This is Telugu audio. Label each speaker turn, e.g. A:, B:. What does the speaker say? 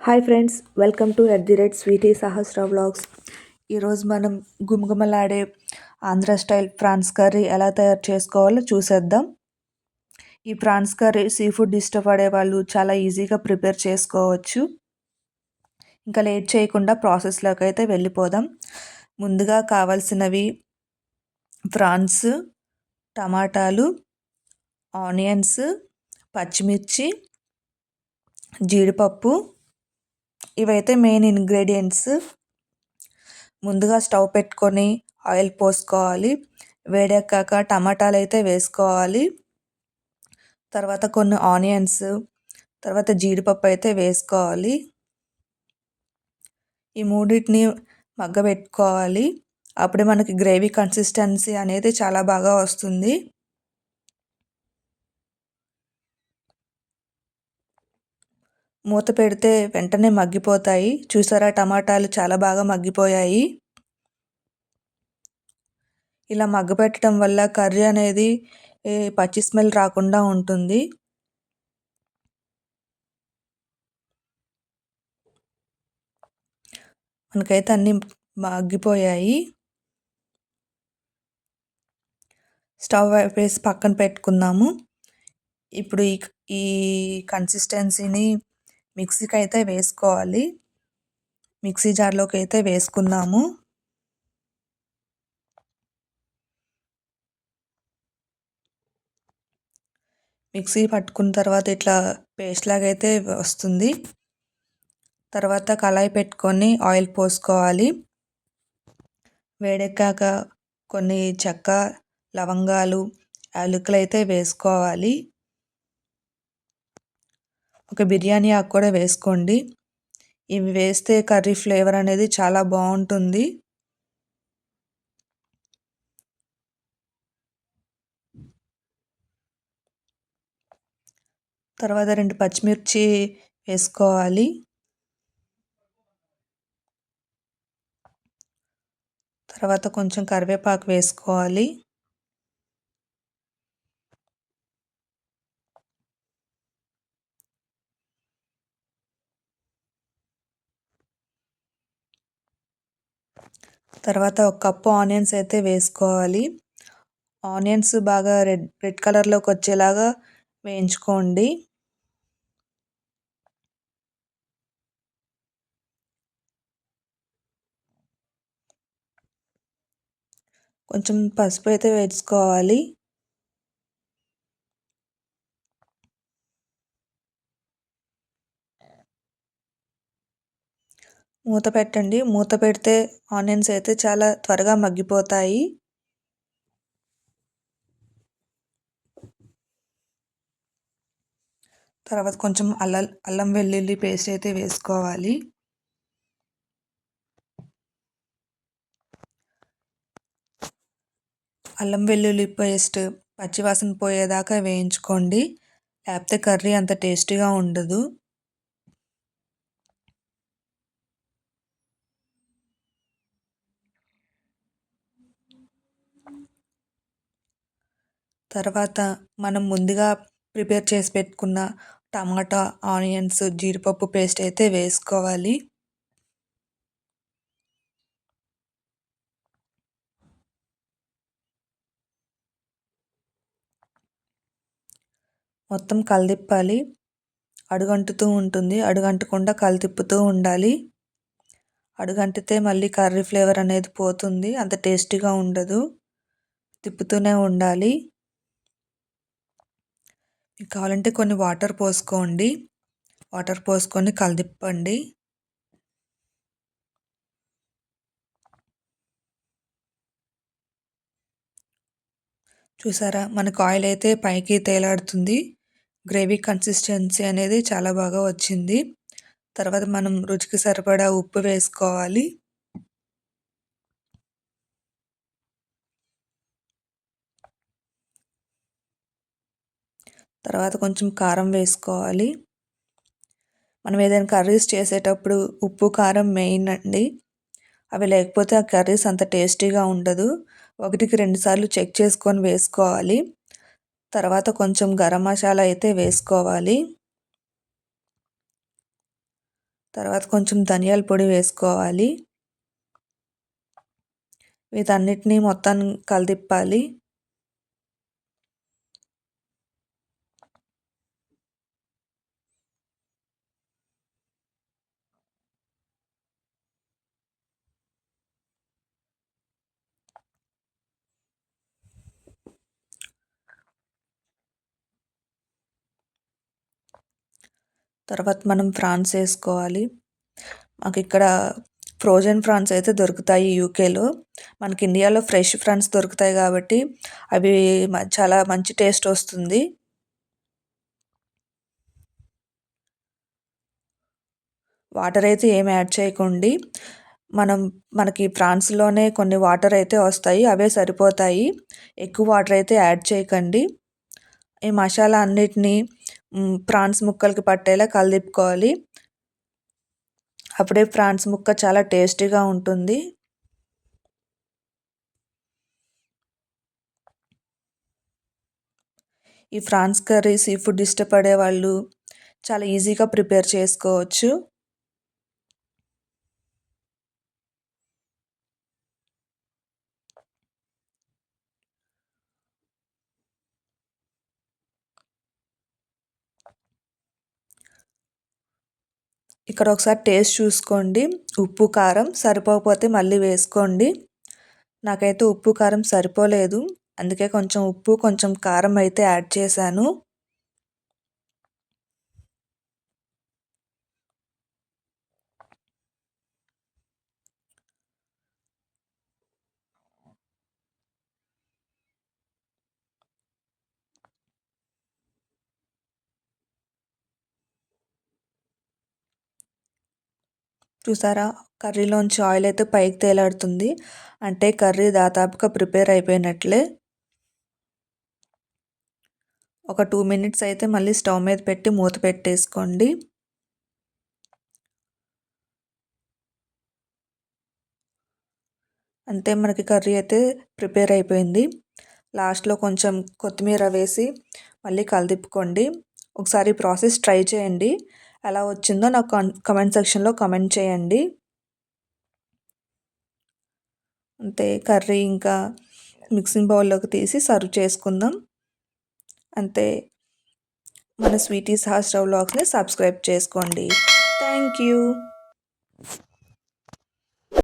A: Hi friends welcome to at the rate sweety Sahasra vlogs. ఈరోజు మనం గుమగుమలాడే ఆంధ్ర స్టైల్ ప్రాన్స్ కర్రీ ఎలా తయారు చేసుకోవాలో చూసేద్దాం. ఈ ప్రాన్స్ కర్రీ సీ ఫుడ్ ఇష్టపడే వాళ్ళు చాలా ఈజీగా ప్రిపేర్ చేసుకోవచ్చు. ఇంకా లేట్ చేయకుండా ప్రాసెస్లోకి అయితే వెళ్ళిపోదాం. ముందుగా కావాల్సినవి ప్రాన్స్ టమాటాలు ఆనియన్స్ పచ్చిమిర్చి జీడిపప్పు ఇవైతే మెయిన్ ఇంగ్రీడియంట్స్ ముందుగా స్టవ్ పెట్టుకొని ఆయిల్ పోసుకోవాలి. వేడెక్కాక టమాటాలు అయితే వేసుకోవాలి. తర్వాత కొన్ని ఆనియన్స్ తర్వాత జీడిపప్పు అయితే వేసుకోవాలి. ఈ మూడింటిని మగ్గబెట్టుకోవాలి. అప్పుడే మనకి గ్రేవీ కన్సిస్టెన్సీ అనేది చాలా బాగా వస్తుంది. మూత పెడితే వెంటనే మగ్గిపోతాయి. చూసారా? టమాటాలు చాలా బాగా మగ్గిపోయాయి. ఇలా మగ్గపెట్టడం వల్ల కర్రీ అనేది పచ్చి స్మెల్ రాకుండా ఉంటుంది. మనకైతే అన్నీ మగ్గిపోయాయి. స్టవ్ వేసి పక్కన పెట్టుకుందాము. ఇప్పుడు ఈ ఈ కన్సిస్టెన్సీని మిక్సీకి అయితే వేసుకోవాలి. మిక్సీ జార్లోకి అయితే వేసుకుందాము మిక్సీ పట్టుకున్న తర్వాత ఇట్లా పేస్ట్ లాగా అయితే వస్తుంది. తర్వాత కళాయి పెట్టుకొని ఆయిల్ పోసుకోవాలి. వేడెక్కాక కొన్ని చెక్క లవంగాలు యాలకులు అయితే వేసుకోవాలి. ఒక బిర్యానీ ఆకు కూడా వేసుకోండి. ఇవి వేస్తే కర్రీ ఫ్లేవర్ అనేది చాలా బాగుంటుంది. తర్వాత రెండు పచ్చిమిర్చి వేసుకోవాలి. తర్వాత కొంచెం కరివేపాకు వేసుకోవాలి. తర్వాత ఒక కప్పు ఆనియన్స్ అయితే వేసుకోవాలి. ఆనియన్స్ బాగా రెడ్ రెడ్ కలర్లోకి వచ్చేలాగా వేయించుకోండి. కొంచెం పసుపు అయితే వేసుకోవాలి. మూత పెట్టండి. మూత పెడితే ఆనియన్స్ అయితే చాలా త్వరగా మగ్గిపోతాయి. తర్వాత కొంచెం అల్లం అల్లం వెల్లుల్లి పేస్ట్ అయితే వేసుకోవాలి. అల్లం వెల్లుల్లి పేస్ట్ పచ్చివాసన పోయేదాకా వేయించుకోండి. లేకపోతే కర్రీ అంత టేస్టీగా ఉండదు. తర్వాత మనం ముందుగా ప్రిపేర్ చేసి పెట్టుకున్న టమాటా ఆనియన్స్ జీడిపప్పు పేస్ట్ అయితే వేసుకోవాలి. మొత్తం కలిదిప్పాలి. అడుగంటుతూ ఉంటుంది. అడుగంటకుండా కలితిప్పుతూ ఉండాలి. అడుగంటితే మళ్ళీ కర్రీ ఫ్లేవర్ అనేది పోతుంది. అంత టేస్టీగా ఉండదు. తిప్పుతూనే ఉండాలి. మీకు కావాలంటే కొన్ని వాటర్ పోసుకోండి. వాటర్ పోసుకొని కలిదిప్పండి. చూసారా? మనకు ఆయిల్ అయితే పైకి తేలాడుతుంది. గ్రేవీ కన్సిస్టెన్సీ అనేది చాలా బాగా వచ్చింది. తర్వాత మనం రుచికి సరిపడా ఉప్పు వేసుకోవాలి. తర్వాత కొంచెం కారం వేసుకోవాలి. మనం ఏదైనా కర్రీస్ చేసేటప్పుడు ఉప్పు కారం మెయిన్ అండి. అవి లేకపోతే ఆ కర్రీస్ అంత టేస్టీగా ఉండదు. ఒకటికి రెండుసార్లు చెక్ చేసుకొని వేసుకోవాలి. తర్వాత కొంచెం గరం మసాలా అయితే వేసుకోవాలి. తర్వాత కొంచెం ధనియాల పొడి వేసుకోవాలి. వీటన్నిటినీ మొత్తం కలిదిప్పాలి తర్వాత మనం ఫ్రాన్స్ వేసుకోవాలి. మాకు ఇక్కడ ఫ్రోజన్ ఫ్రాన్స్ అయితే దొరుకుతాయి యూకేలో. మనకి ఇండియాలో ఫ్రెష్ ఫ్రాన్స్ దొరుకుతాయి కాబట్టి అవి చాలా మంచి టేస్ట్ వస్తుంది. వాటర్ అయితే ఏం యాడ్ చేయకండి. మనం మనకి ఫ్రాన్స్లోనే కొన్ని వాటర్ అయితే వస్తాయి అవే సరిపోతాయి. ఎక్కువ వాటర్ అయితే యాడ్ చేయకండి. ఈ మసాలా అన్నిటినీ ప్రాన్స్ ముక్కలకి పట్టేలా కలదిప్పుకోవాలి అప్పుడే ప్రాన్స్ ముక్క చాలా టేస్టీగా ఉంటుంది. ఈ ఫ్రాన్స్ కర్రీ సీ ఫుడ్ ఇష్టపడే వాళ్ళు చాలా ఈజీగా ప్రిపేర్ చేసుకోవచ్చు. ఇక్కడ ఒకసారి టేస్ట్ చూసుకోండి. ఉప్పు కారం సరిపోకపోతే మళ్ళీ వేసుకోండి. నాకైతే ఉప్పు కారం సరిపోలేదు. అందుకే కొంచెం ఉప్పు కొంచెం కారం అయితే యాడ్ చేశాను. చూసారా? కర్రీలోంచి ఆయిల్ అయితే పైకి తేలాడుతుంది. అంటే కర్రీ దాదాపుగా ప్రిపేర్ అయిపోయినట్లే. ఒక టూ మినిట్స్ అయితే మళ్ళీ స్టవ్ మీద పెట్టి మూత పెట్టేసుకోండి. అంతే మనకి కర్రీ అయితే ప్రిపేర్ అయిపోయింది. లాస్ట్లో కొంచెం కొత్తిమీర వేసి మళ్ళీ కలిదిప్పుకోండి. ఒకసారి ప్రాసెస్ ట్రై చేయండి. ఎలా వచ్చిందో నాకు కమెంట్ సెక్షన్లో కమెంట్ చేయండి. అంతే కర్రీ ఇంకా మిక్సింగ్ బౌల్లోకి తీసి సర్వ్ చేసుకుందాం. అంతే మన స్వీటీ సహస్ర వ్లాగ్స్ని సబ్స్క్రైబ్ చేసుకోండి. Thank you